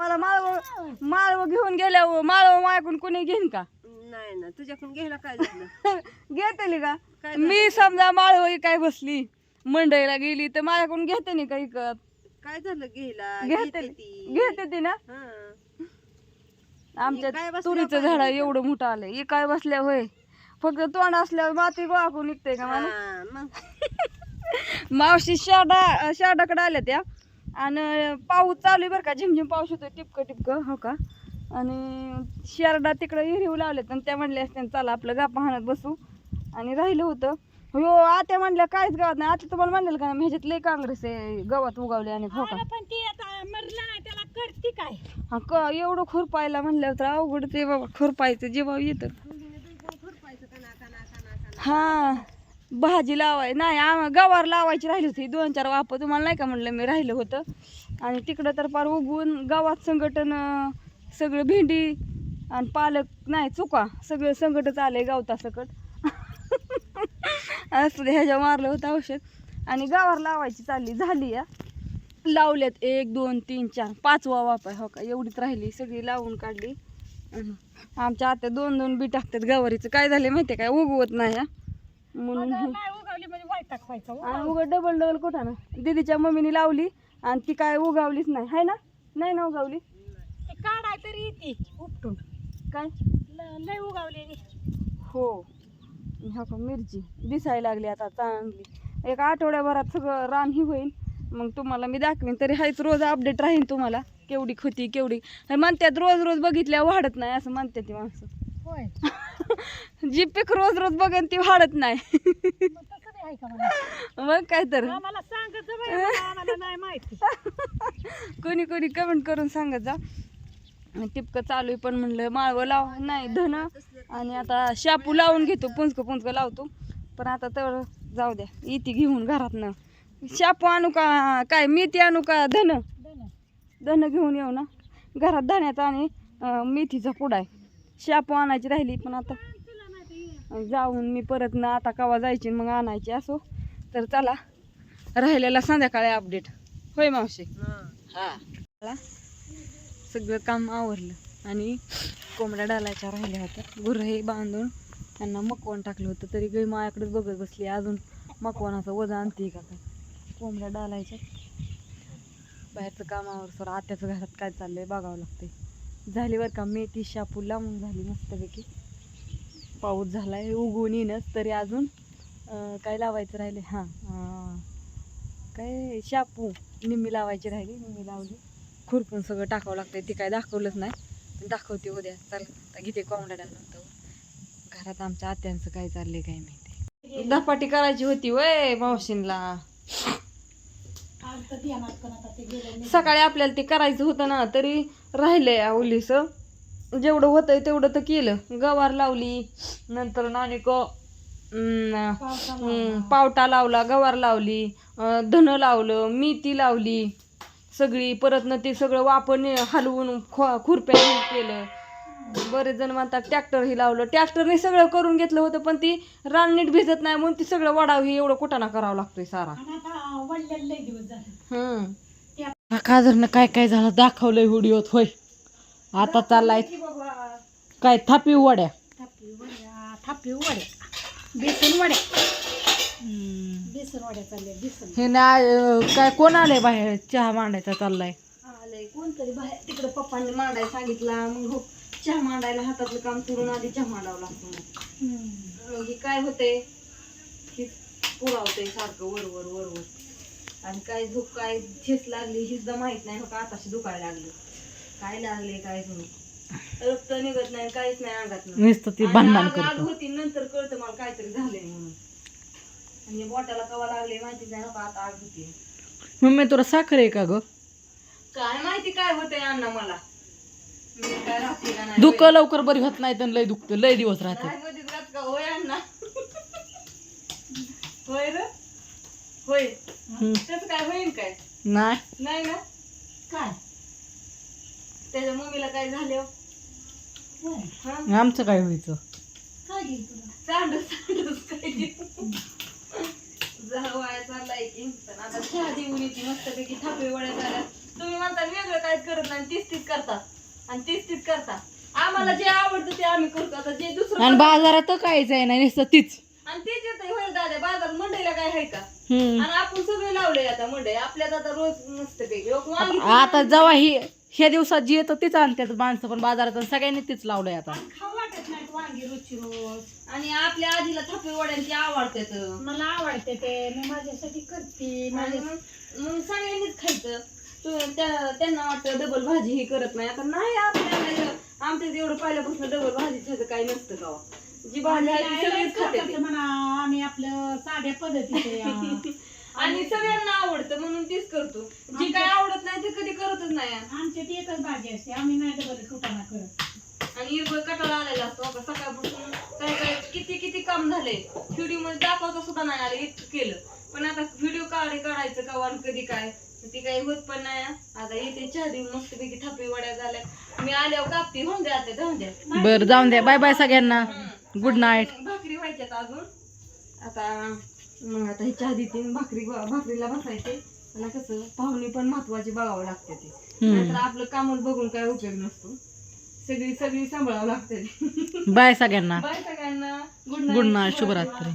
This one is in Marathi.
मला माळव माळव घेऊन गेल्यावर माळव माझ्याकडून कोणी घेईन का? नाही ना तुझ्याकडून घ्यायला काय झालं? घेतली का? काय मी समजा माळव काय बसली मंडईला गेली तर माझ्याकडून घेते नाही का इकत काय झालं घ्यायला? घेते घेते ती. घेते ती ना? हा. आमच्या बसल्या तुरीचं झाड एवढं मोठं आलंय. हे काय बसल्या होय? फक्त तोंड असल्यावर माती गोळा करून निघते का मला हा, मग? मावशी शाडा शाडाकडे आल्या त्या. आणि पाऊस चालू आहे बरं का. झिमझिम पाऊस होतोय टिपकं टिपकं हो का? आणि शेरडा तिकडं हिरवू लावलेत आणि त्या म्हणल्या असत्या चला आपलं गा पाहण्यात बसू. आणि राहिलं होतं. हो आत्या म्हणल्या काहीच गावात नाही. आता तुम्हाला म्हणलेलं का नाही ह्याच्यात लय काँग्रेस आहे गावात उगावले आणि हो का? पण ती आता मरला नाही त्याला करते काय? हा क एवढं खुरपायला म्हणलं तर अवघड ते बाबा खुरपायचं जेव्हा येतं. हा. भाजी लावाय नाही आम गवार लावायची राहिली होती दोन चार वाप तुम्हाला नाही का म्हणलं मी राहिलं होतं. आणि तिकडं तर पार उगवून गावात संघटन सगळं भेंडी आणि पालक नाही चुका सगळं संकटच आलंय गावता सकट. असं ह्याच्या मारलं होतं औषध. आणि गावावर लावायची चालली झाली या. लावल्यात एक दोन तीन चार पाचवा वापर हो का? एवढीच राहिली सगळी लावून काढली. आमच्या आत्या दोन दोन बी टाकतात गवारीचं. काय झालं माहिती आहे काय? उगवत नाही हा. म्हणून हे- उगावली म्हणजे आणि उगं डबल डबल कुठं ना? दीदीच्या मम्मीने लावली आणि ती काय उगावलीच नाही. हाय ना? नाही ना उगावली? ते काढाय तरी येते उपटून. काय? लय उगावली हो. हो का मिरची दिसायला लागली आता चांगली. एक आठवड्याभरात सगळं रान ही होईल मग तुम्हाला मी दाखवीन. तरी हायच रोज अपडेट राहीन तुम्हाला. केवढी खती केवढी. हे म्हणतात रोज रोज बघितल्या वाढत नाही असं म्हणतात ती माणसं. होय. जी पीक रोज रोज बघन ती वाढत नाही. मग काय तर. आम्हाला सांगत जा बाई, मला आम्हाला नाही माहिती. कोणी कोणी कमेंट करून सांगत जा. टिपकं चालू आहे पण म्हणलं माळवं लाव. नाही धन. आणि आता शापू लावून घेतो पुंचकं पुंचकं लावतो. पण आता तर जाऊ द्या इथे घेऊन घरातनं. शापू आणू का काय मेथी आणू का धन. धन. घेऊन येऊ ना. घरात धण्याचा आणि अं, मेथीचा पुडा आहे. शापू आणायची राहिली पण आता जाऊन मी परत ना आता कवा जायची मग आणायची असो. तर चला राहिलेला संध्याकाळी अपडेट होय मावशी? हा. सगळं काम आवरलं आणि कोंबड्या डालायच्या राहिल्या होत्या. गुरही हे बांधून त्यांना मकवण टाकलं होतं. तरी गई माझ्याकडेच बघत बसली. अजून मकवानाचं वजन आणते का काय? कोंबड्या डालायच्या. बाहेरचं काम आवरसर आत्याचं घरात काय चाललंय बघावं लागतंय. झाली बरं का मेथी शापू लावून झाली मस्तपैकी. पाऊस झालाय उगवून येणंच तरी अजून काय लावायचं राहिले? हां काय शापू निम्मी लावायची राहिली निम्मी लावली. खुरपून सगळं टाकावं लागतंय ते काय दाखवलंच नाही. पण दाखवते उद्या चल आता घेते कोंबड्या घरात आमच्या आत्यांचं काय चाललंय काय माहिती. दपाटी करायची होती वय मावशींला आज तर ध्यानात पण आता ते गेलं नाही. सकाळी आपल्याला ते करायचं होतं ना तरी राहिलंय ओलीस जेवढं होतंय तेवढं तर केलं. गवार लावली नंतर नानिक पावटा लावला गवार लावली धन लावलं मेथी लावली सगळी परत न ते सगळं वापर हलवून खुरप्या केलं. बरेच जण म्हणतात ट्रॅक्टरही लावलं. ट्रॅक्टरने सगळं करून घेतलं होतं पण ती रान नीट भिजत नाही म्हणून ती सगळं वाढावं हे एवढं कुठाना करावं लागतोय सारा. हम्म. काजरनं काय काय झालं दाखवलंय व्हिडिओत होय. आता चाललाय काय थापी वड्या. थापी वड्या थापी वड्या. बेसन वड्या. बेसन वड्या चालल्या बेसन. हे ना काय कोण आलंय बाहेर? चहा मांडायचा चाललाय. आलंय कोणतरी बाहेर. तिकडे पप्पांनी मांडायला सांगितला मग हो. चहा मांडायला हातातलं काम सोडून आधी चहा मांडावं लागतो मग. हे काय होतंय हे पुरावतंय सारखं वर वर वर वर. आणि काय झोप काय ठेस लागली ही सुद्धा माहीत नाही का आताशी दुखायला लागलं. काय लागले काय रक्त निघत नाही काहीच नाही अंगात करतो. होती नंतर कळतं मला काहीतरी झालंय म्हणून. आणि बोटाला कवा लागले माहिती नाही का आता आग होती. मम्मी तुला साखर आहे का ग? काय माहिती काय होतंय अण्णा मला? दुःख लवकर बरी होत नाही तर लय दुखतं लय दिवस राहते. नाही मध्ये राहत का? होय अण्णा. होय र? होय. हम्म. त्याचं काय होईन काय? नाही. नाही ना? काय? त्याच्या मम्मीला काय झालं? आमचं काय व्हायचं? काय काय तुम्ही म्हणता वेगळं काहीच करत नाही तीच तीच करता. आणि तीच तीच करता आम्हाला जे आवडतं ते आम्ही करतो. आता जे दुसरं आणि बाजारात काहीच आहे नाही नुसतं तीच. आणि तेच येतं होय दादा बाजार मंडईला काय आहे का? हम्म. आणि आपण सगळे लावले आता मंडई. आपल्यात आता रोज मस्त पैकी वांगी आता जेव्हा ही ह्या दिवसात जी येतं तीच आणतात माणसं पण बाजारात आणि सगळ्यांनी तीच लावलंय आता. खाऊ वाटत नाही वांगी रोजची रोज. आणि आपल्या आजीला थापी वड्यांची आवडतात. मला आवडते ते. मी माझ्यासाठी करते. आणि माझ्या मग मग सगळ्यांनीच खायचं. तू त्यांना वाटतं डबल भाजी ही करत नाही. आता नाही आपल्याला आमच्या एवढं पहिल्यापासून डबल भाजी काही नसतं का जी भाजी आहे ती सगळीच खाते म्हणा. आम्ही आपलं साध्या पद्धतीचे या. आणि सगळ्यांना आवडतं म्हणून तीच करतो. जी काय आवडत नाही ते कधी करतच नाही. आमच्यात एकच भाजी असते. आम्ही नाही डबल कुटाणा करत. आणि इरबळ कटाळा आलेला असतो. आता सकाळपासून काय काय किती किती काम झाले. व्हिडिओमध्ये दाखवता सुद्धा नाही आले इतकं केलं. पण आता व्हिडिओ काढे काढायचं का आणि कधी काय? ती काही होत पण नाही. आता येते चहा देऊन मस्त पैकी थापी वड्या झाल्या. मी आल्यावर कापते होऊन द्या ते जाऊन द्या. बरं जाऊन द्या. बाय बाय सगळ्यांना. गुड नाईट भाकरी व्हायच्यात अजून? आता मग आता ही चहा देते भाकरी भाकरीला बसायचे. आणि कसं पाहुणे पण महत्वाची बघावं लागते ते. हम्म. नाहीतर आपलं कामच बघून काय उपयोग नसतो. सगळी सगळी सांभाळावं लागते. बाय सगळ्यांना. बाय सगळ्यांना. गुड गुड नाईट शुभरात्री.